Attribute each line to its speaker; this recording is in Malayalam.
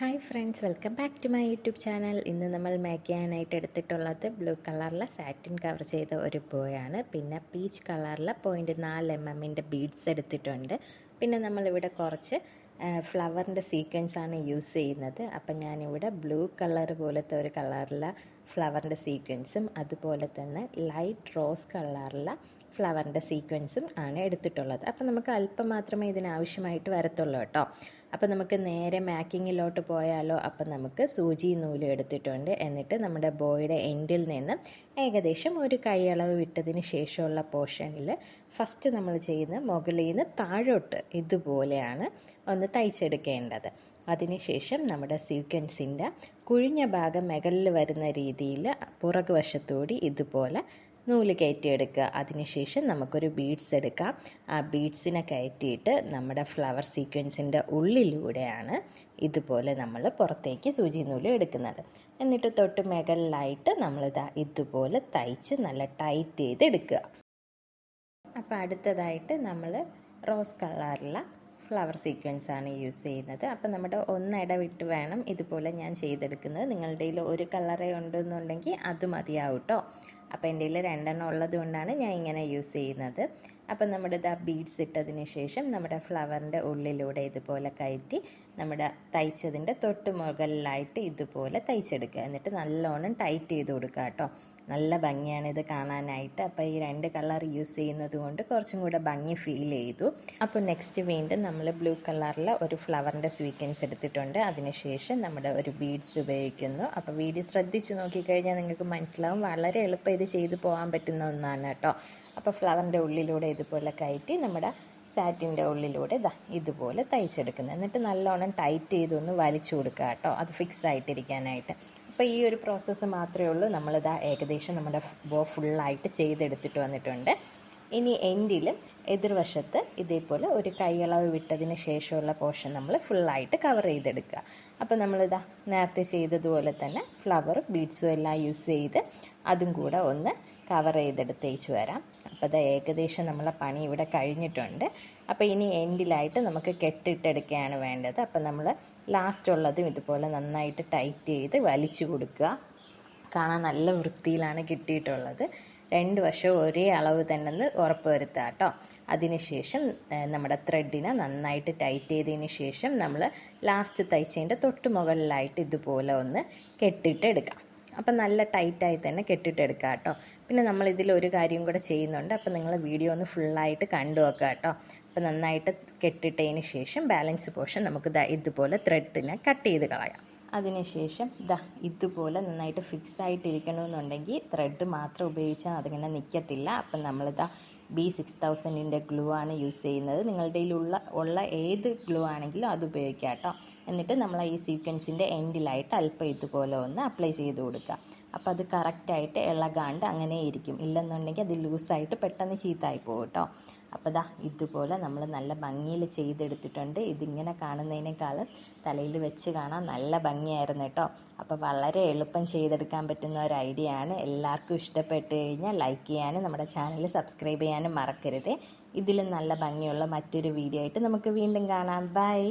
Speaker 1: Hi friends welcome back to my YouTube channel ഇന്ന് നമ്മൾ മേക്ക് ചെയ്യാനായിട്ട് എടുത്തിട്ടുള്ളത് ബ്ലൂ കളറിലെ സാറ്റിൻ കവർ ചെയ്ത ഒരു ബോയാണ് പിന്നെ പീച്ച് കളറിലെ പോയിന്റ് നാല് എം എമ്മിന്റെ ബീഡ്സ് എടുത്തിട്ടുണ്ട്. പിന്നെ നമ്മളിവിടെ കുറച്ച് ഫ്ലവറിന്റെ സീക്വൻസ് ആണ് യൂസ് ചെയ്യുന്നത്. അപ്പം ഞാനിവിടെ ബ്ലൂ കളർ പോലത്തെ ഒരു കളറിലെ ഫ്ലവറിന്റെ സീക്വൻസും അതുപോലെ തന്നെ ലൈറ്റ് റോസ് കളറുള്ള ഫ്ലവറിന്റെ സീക്വൻസും ആണ് എടുത്തിട്ടുള്ളത്. അപ്പോൾ നമുക്ക് അല്പം മാത്രമേ ഇതിനാവശ്യമായിട്ട് വരത്തുള്ളൂ കേട്ടോ. അപ്പോൾ നമുക്ക് നേരെ മാക്കിങ്ങിലോട്ട് പോയാലോ? അപ്പോൾ നമുക്ക് സൂചി നൂൽ എടുത്തിട്ടുണ്ട്. എന്നിട്ട് നമ്മുടെ ബോയുടെ എൻഡിൽ നിന്ന് ഏകദേശം ഒരു കൈയളവ് വിട്ടതിന് ശേഷമുള്ള പോർഷനിൽ ഫസ്റ്റ് നമ്മൾ ചെയ്യുന്ന മുകളിൽ നിന്ന് താഴോട്ട് ഇതുപോലെയാണ് ഒന്ന് തയ്ച്ചെടുക്കേണ്ടത്. അതിനുശേഷം നമ്മുടെ സീക്വൻസിന്റെ കുഴിഞ്ഞ ഭാഗം മുകളിൽ വരുന്ന രീതിയിൽ പുറകു വശത്തോടി ഇതുപോലെ നൂൽ കയറ്റിയെടുക്കുക. അതിനുശേഷം നമുക്കൊരു ബീഡ്സ് എടുക്കാം. ആ ബീഡ്സിനെ കയറ്റിയിട്ട് നമ്മുടെ ഫ്ലവർ സീക്വൻസിന്റെ ഉള്ളിലൂടെയാണ് ഇതുപോലെ നമ്മൾ പുറത്തേക്ക് സൂചി നൂൽ എടുക്കുന്നത്. എന്നിട്ട് തൊട്ട് മുകളിലായിട്ട് നമ്മളിതാ ഇതുപോലെ തയ്ച്ച് നല്ല ടൈറ്റ് ചെയ്ത് എടുക്കുക അപ്പോൾ അടുത്തതായിട്ട് നമ്മൾ റോസ് കളറിലുള്ള ഫ്ലവർ സീക്വൻസ് ആണ് യൂസ് ചെയ്യുന്നത്. അപ്പം നമ്മുടെ ഒന്നിടവിട്ട് വേണം ഇതുപോലെ ഞാൻ ചെയ്തെടുക്കുന്നത്. നിങ്ങളുടെ കയ്യിൽ ഒരു കളറേ ഉണ്ടെന്നുണ്ടെങ്കിൽ അത് മതിയാവും കേട്ടോ അപ്പോൾ എന്റെ കയ്യിൽ രണ്ടെണ്ണം ഉള്ളത് കൊണ്ടാണ് ഞാൻ ഇങ്ങനെ യൂസ് ചെയ്യുന്നത്. അപ്പം നമ്മുടെ ഇതാ ബീഡ്സ് ഇട്ടതിന് ശേഷം നമ്മുടെ ഫ്ലവറിന്റെ ഉള്ളിലൂടെ ഇതുപോലെ കയറ്റി നമ്മുടെ തയ്ച്ചതിന്റെ തൊട്ട് മുകളിലായിട്ട് ഇതുപോലെ തയ്ച്ചെടുക്കുക. എന്നിട്ട് നല്ലോണം ടൈറ്റ് ചെയ്ത് കൊടുക്കുക കേട്ടോ. നല്ല ഭംഗിയാണ് ഇത് കാണാനായിട്ട്. അപ്പോൾ ഈ രണ്ട് കളർ യൂസ് ചെയ്യുന്നത് കൊണ്ട് കുറച്ചും കൂടെ ഭംഗി ഫീൽ ചെയ്തു. അപ്പോൾ നെക്സ്റ്റ് വീണ്ടും നമ്മൾ ബ്ലൂ കളറിലെ ഒരു ഫ്ലവറിന്റെ സ്വീക്വൻസ് എടുത്തിട്ടുണ്ട്. അതിനുശേഷം നമ്മുടെ ഒരു ബീഡ്സ് ഉപയോഗിക്കുന്നു. അപ്പോൾ വീഡിയോ ശ്രദ്ധിച്ച് നോക്കിക്കഴിഞ്ഞാൽ നിങ്ങൾക്ക് മനസ്സിലാവും. വളരെ എളുപ്പം ഇത് ചെയ്തു പോകാൻ പറ്റുന്ന ഒന്നാണ് കേട്ടോ. അപ്പോൾ ഫ്ലവറിന്റെ ഉള്ളിലൂടെ ഇതുപോലെ കയറ്റി നമ്മുടെ സാറ്റിന്റെ ഉള്ളിലൂടെ ഇതാ ഇതുപോലെ തയ്ച്ചെടുക്കുന്നത്. എന്നിട്ട് നല്ലോണം ടൈറ്റ് ചെയ്തൊന്ന് വലിച്ചു കൊടുക്കുക കേട്ടോ. അത് ഫിക്സ് ആയിട്ടിരിക്കാനായിട്ട്. അപ്പോൾ ഈ ഒരു പ്രോസസ്സ് മാത്രമേ ഉള്ളൂ. നമ്മളിതാ ഏകദേശം നമ്മുടെ ബോ ഫുള്ളായിട്ട് ചെയ്തെടുത്തിട്ട് വന്നിട്ടുണ്ട്. ഇനി എൻഡിൽ എതിർവശത്ത് ഇതേപോലെ ഒരു കൈയളവ് വിട്ടതിന് ശേഷമുള്ള പോർഷൻ നമ്മൾ ഫുള്ളായിട്ട് കവർ ചെയ്തെടുക്കുക. അപ്പോൾ നമ്മളിതാ നേരത്തെ ചെയ്തതുപോലെ തന്നെ ഫ്ലവർ ബീഡ്സും എല്ലാം യൂസ് ചെയ്ത് അതും കൂടെ ഒന്ന് കവർ ചെയ്തെടുത്ത് തേച്ച് വരാം. അപ്പോൾ ഏകദേശം നമ്മളെ പണി ഇവിടെ കഴിഞ്ഞിട്ടുണ്ട്. അപ്പോൾ ഇനി എൻഡിലായിട്ട് നമുക്ക് കെട്ടിട്ടെടുക്കുകയാണ് വേണ്ടത്. അപ്പോൾ നമ്മൾ ലാസ്റ്റ് ഉള്ളതും ഇതുപോലെ നന്നായിട്ട് ടൈറ്റ് ചെയ്ത് വലിച്ചു കൊടുക്കുക. കാണാൻ നല്ല വൃത്തിയിലാണ് കിട്ടിയിട്ടുള്ളത്. രണ്ട് വശവും ഒരേ അളവ് തന്നെന്ന് ഉറപ്പ് വരുത്തുക കേട്ടോ. അതിനുശേഷം നമ്മുടെ ത്രെഡിനെ നന്നായിട്ട് ടൈറ്റ് ചെയ്തതിന് ശേഷം നമ്മൾ ലാസ്റ്റ് തയ്ച്ചതിന്റെ തൊട്ട് മുകളിലായിട്ട് ഇതുപോലെ ഒന്ന് കെട്ടിട്ടെടുക്കാം. അപ്പം നല്ല ടൈറ്റായി തന്നെ കെട്ടിട്ടെടുക്കുക കേട്ടോ. പിന്നെ നമ്മൾ ഇതിൽ ഒരു കാര്യം കൂടെ ചെയ്യുന്നുണ്ട്. അപ്പം നിങ്ങൾ വീഡിയോ ഒന്ന് ഫുള്ളായിട്ട് കണ്ടു വെക്കുക കേട്ടോ. അപ്പം നന്നായിട്ട് കെട്ടിട്ടതിന് ശേഷം ബാലൻസ് പോർഷൻ നമുക്ക് ദാ ഇതുപോലെ ത്രെഡിനെ കട്ട് ചെയ്ത് കളയാം. അതിനുശേഷം ദാ ഇതുപോലെ നന്നായിട്ട് ഫിക്സ് ആയിട്ടിരിക്കണമെന്നുണ്ടെങ്കിൽ ത്രെഡ് മാത്രം ഉപയോഗിച്ചാൽ അതിങ്ങനെ നിൽക്കത്തില്ല. അപ്പം നമ്മളിതാ ബി സിക്സ് തൗസൻഡിന്റെ ഗ്ലൂ ആണ് യൂസ് ചെയ്യുന്നത്. നിങ്ങളുടെ ഉള്ള ഉള്ള ഏത് ഗ്ലൂ ആണെങ്കിലും അത് ഉപയോഗിക്കാം കേട്ടോ. എന്നിട്ട് നമ്മൾ ഈ സീക്വൻസിന്റെ എൻഡിലായിട്ട് അല്പം ഇതുപോലെ ഒന്ന് അപ്ലൈ ചെയ്ത് കൊടുക്കുക. അപ്പോൾ അത് കറക്റ്റായിട്ട് ഇളകാണ്ട് അങ്ങനെ ഇരിക്കും. ഇല്ലെന്നുണ്ടെങ്കിൽ അത് ലൂസായിട്ട് പെട്ടെന്ന് ചീത്തായി പോകും കേട്ടോ. അപ്പോൾ ദാ ഇതുപോലെ നമ്മൾ നല്ല ഭംഗിയിൽ ചെയ്തെടുത്തിട്ടുണ്ട്. ഇതിങ്ങനെ കാണുന്നതിനേക്കാൾ തലയിൽ വെച്ച് കാണാൻ നല്ല ഭംഗിയായിരുന്നു കേട്ടോ. അപ്പോൾ വളരെ എളുപ്പം ചെയ്തെടുക്കാൻ പറ്റുന്ന ഒരു ഐഡിയ ആണ്. എല്ലാവർക്കും ഇഷ്ടപ്പെട്ട് കഴിഞ്ഞാൽ ലൈക്ക് ചെയ്യാനും നമ്മുടെ ചാനൽ സബ്സ്ക്രൈബ് ചെയ്യാനും മറക്കരുത്. ഇതിലും നല്ല ഭംഗിയുള്ള മറ്റൊരു വീഡിയോ ആയിട്ട് നമുക്ക് വീണ്ടും കാണാം. ബൈ.